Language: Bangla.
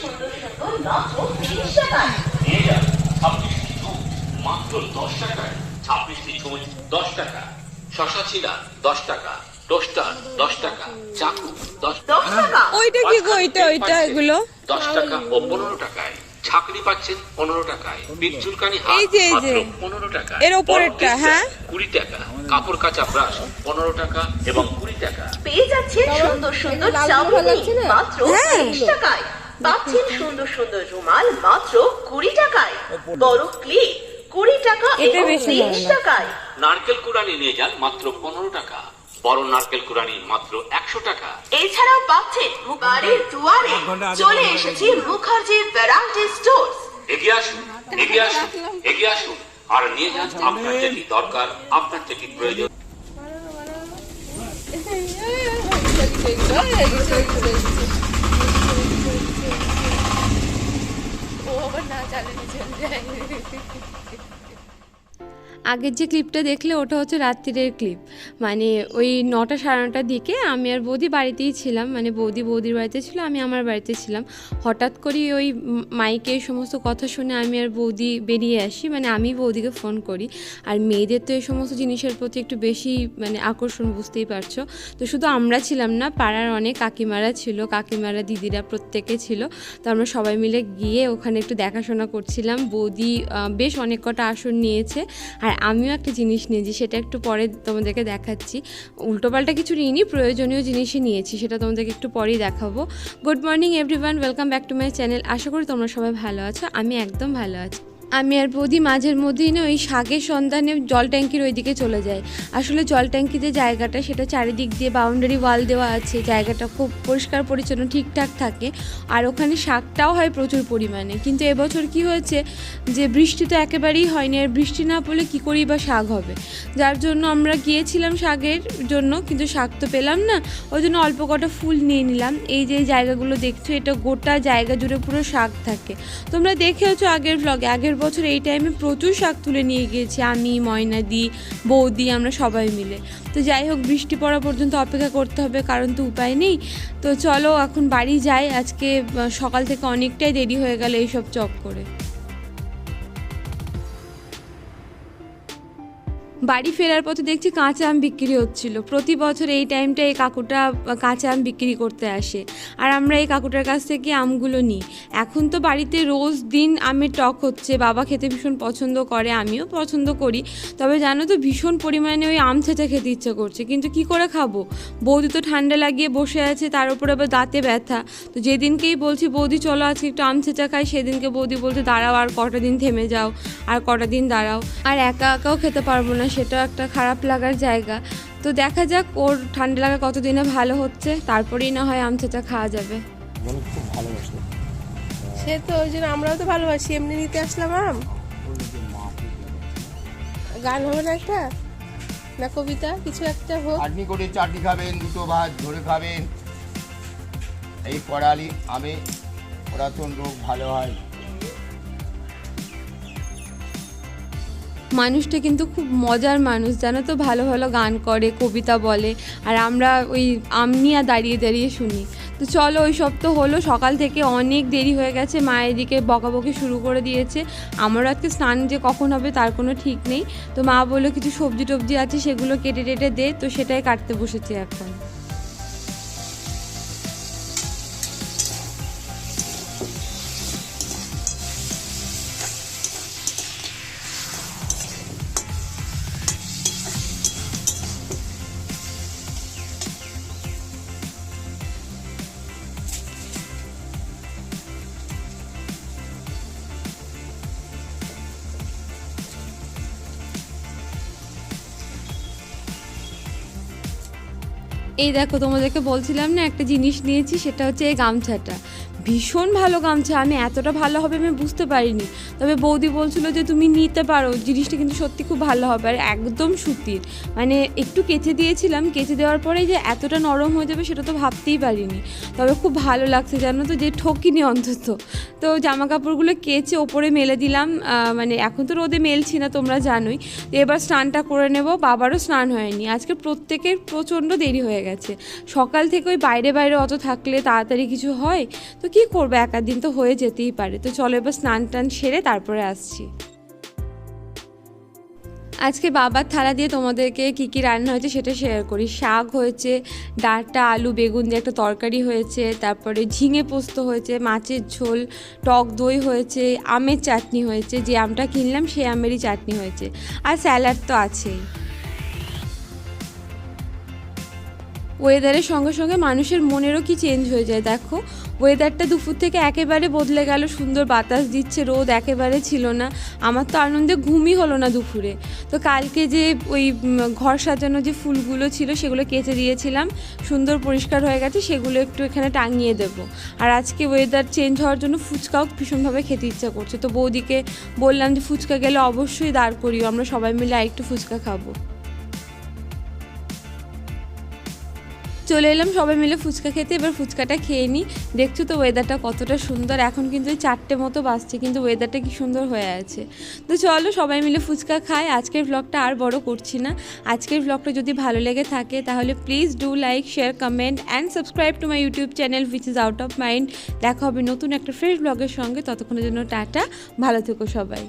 সুন্দর সুন্দর মাত্র তিরিশ টাকায় নিয়ে যান ছাব্বিশটি ধূপ মাত্র দশ টাকায় ছাব্বিশটি ছুঁচ দশ টাকা শশা ছিলা দশ টাকা টোস্টার দশ টাকা চাকু দশ দশ টাকা ওইটা কি গো ওইটা ওইটা এগুলো দশ টাকা ও পনেরো টাকায় ছাকরি পাচ্ছেন পনেরো টাকায় বিট চুলকানি এই যে, এই যে। পনেরো টাকা এর হ্যাঁ? কুড়ি টাকা কাপড় কাচা ব্রাশ পনেরো টাকা এবং কুড়ি টাকা পেয়ে যাচ্ছেন সুন্দর সুন্দর না? মাত্র হ্যাঁ। টাকায় পাচ্ছেন সুন্দর সুন্দর রুমাল মাত্র কুড়ি টাকায় বড় ক্লিপ কুড়ি টাকা এটা এবং বেশি তিরিশ টাকায় নারকেল কুড়ানি নিয়ে যান মাত্র পনেরো টাকা বড় নারকেল কুড়ানি মাত্র একশো টাকা এছাড়াও পাচ্ছেন বাড়ির দুয়ারে চলে এসেছে মুখার্জির ভ্যারাইটি স্টোর এগিয়ে আসুন এগিয়ে আসুন এগিয়ে আসুন আর নিয়ে যান আপনার যেটি দরকার আপনার যেটি প্রয়োজন Yeah. আগের যে ক্লিপটা দেখলে ওটা হচ্ছে রাত্রিরের ক্লিপ মানে ওই নটা সাড়ে নটার দিকে আমি আর বৌদি বাড়িতেই ছিলাম। মানে বৌদি বৌদির বাড়িতে ছিল, আমি আমার বাড়িতে ছিলাম। হঠাৎ করে ওই মাইকে এই সমস্ত কথা শুনে আমি আর বৌদি বেরিয়ে আসি। মানে আমি বৌদিকে ফোন করি। আর মেয়েদের তো এই সমস্ত জিনিসের প্রতি একটু বেশি মানে আকর্ষণ, বুঝতেই পারছ? তো শুধু আমরা ছিলাম না, পাড়ার অনেক কাকিমারা ছিল। কাকিমারা, দিদিরা প্রত্যেকে ছিল। তো আমরা সবাই মিলে গিয়ে ওখানে একটু দেখাশোনা করছিলাম। বৌদি বেশ অনেক কটা আসন নিয়েছে। আর আমিও একটা জিনিস নিয়েছি, সেটা একটু পরে তোমাদেরকে দেখাচ্ছি। উল্টোপাল্টা কিছু নিইনি, প্রয়োজনীয় জিনিসই নিয়েছি, সেটা তোমাদেরকে একটু পরেই দেখাবো। Good morning everyone welcome back to my channel আশা করি তোমরা সবাই ভালো আছো, আমি একদম ভালো আছি। আমি আর বৌদি মাঝের মধ্যেই না ওই শাকের সন্ধানে জল ট্যাঙ্কির ওইদিকে চলে যায় আসলে জল ট্যাঙ্কি যে জায়গাটা, সেটা চারিদিক দিয়ে বাউন্ডারি ওয়াল দেওয়া আছে, জায়গাটা খুব পরিষ্কার পরিচ্ছন্ন, ঠিকঠাক থাকে। আর ওখানে শাকটাও হয় প্রচুর পরিমাণে। কিন্তু এবছর কি হয়েছে যে বৃষ্টি তো একেবারেই হয়নি, আর বৃষ্টি না পড়লে কী করেই বা শাক হবে? যার জন্য আমরা গিয়েছিলাম শাকের জন্য, কিন্তু শাক তো পেলাম না। ওই জন্য অল্প কটা ফুল নিয়ে নিলাম। এই যে জায়গাগুলো দেখছ, এটা গোটা জায়গা জুড়ে পুরো শাক থাকে। তোমরা দেখেওছো আগের ব্লগে আগের বছর এই টাইমে প্রচুর শাক তুলে নিয়ে গিয়েছি, আমি ময়নাদি বৌদি, আমরা সবাই মিলে। তো যাই হোক, বৃষ্টি পড়া পর্যন্ত অপেক্ষা করতে হবে, কারণ তো উপায় নেই। তো চলো, এখন বাড়ি যাই। আজকে সকাল থেকে অনেকটাই দেরি হয়ে গেল এইসব চক করে। বাড়ি ফেরার পথে দেখছি কাঁচা আম বিক্রি হচ্ছিল। প্রতি বছর এই টাইমটা এই কাকুটা কাঁচা আম বিক্রি করতে আসে। আর আমরা এই কাকুটার কাছ থেকে আমগুলো নিই। এখন তো বাড়িতে রোজ দিন আমের টক হচ্ছে, বাবা খেতে ভীষণ পছন্দ করে, আমিও পছন্দ করি। তবে জানো তো, ভীষণ পরিমাণে ওই আম ছেঁচা খেতে ইচ্ছে করছে। কিন্তু কি করে খাব? বৌদি তো ঠান্ডা লাগিয়ে বসে আছে, তার উপর আবার দাঁতে ব্যথা। তো যেদিনকেই বলছি, বৌদি, চলো আজকে একটু আম ছেঁচা খাই, সেদিনকে বৌদি বলছে, দাঁড়াও আর কটা দিন থেমে যাও, আর কটা দিন দাঁড়াও। আর একা একাও খেতে পারব না সেটাও একটা খারাপ লাগার জায়গা। তো দেখা যাক ওর ঠান্ডা লাগা কতদিনে ভালো হচ্ছে তারপরেই না হয় আম ছেঁচা খাওয়া যাবে। ভালোবাসে। সে তো ওই জন্য আমরাও তো ভালোবাসি এমনি নিতে আসলাম আম। গান হবে না একটা? না কবিতা? কিছু একটা হোক। চাটনি করে চাটনি খাবেন দুটো ভাত ধরে খাবেন। এই কড়ালি আমে পুরাতন রোগ ভালো হয়। মানুষটা কিন্তু খুব মজার মানুষ, জানো তো? ভালো ভালো গান করে, কবিতা বলে। আর আমরা ওই আম নিয়ে দাঁড়িয়ে দাঁড়িয়ে শুনি। তো চলো, ওই সব তো হলো। সকাল থেকে অনেক দেরি হয়ে গেছে। মায়ের দিকে বকাবকি শুরু করে দিয়েছে। আমারও আজকে স্নান যে কখন হবে তার কোনো ঠিক নেই। তো মা বলল, কিছু সবজি টবজি আছে, সেগুলো কেটে টেটে দে। তো সেটাই কাটতে বসেছি এখন। এই দেখো তোমাদেরকে বলছিলাম না একটা জিনিস নিয়েছি সেটা হচ্ছে এই গামছাটা। ভীষণ ভালো গামছা, আমি এতটা ভালো হবে আমি বুঝতে পারিনি। তবে বৌদি বলছিল যে তুমি নিতে পারো, জিনিসটা কিন্তু সত্যি খুব ভালো হবে। আর একদম সুতির মানে একটু কেচে দিয়েছিলাম, কেচে দেওয়ার পরে যে এতটা নরম হয়ে যাবে সেটা তো ভাবতেই পারিনি। তবে খুব ভালো লাগছে জানো তো, যে ঠকিনি অন্তত। তো জামা কাপড়গুলো কেচে ওপরে মেলে দিলাম মানে এখন তো রোদে মেলছি না, তোমরা জানোই। এবার স্নানটা করে নেব, বাবারও স্নান হয়নি। আজকে প্রত্যেকের প্রচণ্ড দেরি হয়ে গেছে। সকাল থেকে ওই বাইরে বাইরে অত থাকলে তাড়াতাড়ি কিছু হয়? তো কী করব? একার দিন তো হয়ে যেতেই পারে। তো চলো এবার স্নান টান সেরে তারপরে আসছি। আজকে বাবার থালা দিয়ে তোমাদেরকে কী কী রান্না হয়েছে সেটা শেয়ার করি। শাক হয়েছে, ডাঁটা, আলু, বেগুন দিয়ে একটা তরকারি হয়েছে, তারপরে ঝিঙে পোস্ত হয়েছে, মাছের ঝোল, টক দই হয়েছে, আমের চাটনি হয়েছে, যে আমটা কিনলাম সেই আমেরই চাটনি হয়েছে। আর স্যালাড তো আছেই। ওয়েদারের সঙ্গে সঙ্গে মানুষের মনেরও কি চেঞ্জ হয়ে যায়? দেখো ওয়েদারটা দুপুর থেকে একেবারে বদলে গেল। সুন্দর বাতাস দিচ্ছে, রোদ একেবারে ছিল না। আমার তো আনন্দে ঘুমই হলো না দুপুরে। তো কালকে যে ওই ঘর সাজানো যে ফুলগুলো ছিল, সেগুলো কেচে দিয়েছিলাম। সুন্দর পরিষ্কার হয়ে গেছে, সেগুলো একটু এখানে টাঙিয়ে দেব। আর আজকে ওয়েদার চেঞ্জ হওয়ার জন্য ফুচকাও ভীষণভাবে খেতে ইচ্ছা করছে। তো বৌদিকে বললাম যে, ফুচকা গেলে অবশ্যই দাঁড় করিও, আমরা সবাই মিলে আরেকটু ফুচকা খাব। চলে এলাম সবাই মিলে ফুচকা খেতে, এবার ফুচকাটা খেয়ে নিই। দেখছ তো ওয়েদারটা কতটা সুন্দর। এখন কিন্তু ওই চারটে মতো বাজছে, কিন্তু ওয়েদারটা কি সুন্দর হয়ে আছে। তো চলো সবাই মিলে ফুচকা খাই। আজকের ব্লগটা আর বড় করছি না। আজকের ব্লগটা যদি ভালো লেগে থাকে, তাহলে please do like share comment and subscribe to my YouTube channel which is out of mind দেখা হবে নতুন একটা ফ্রেশ ব্লগের সঙ্গে। ততক্ষণের জন্য টাটা। ভালো থেকো সবাই।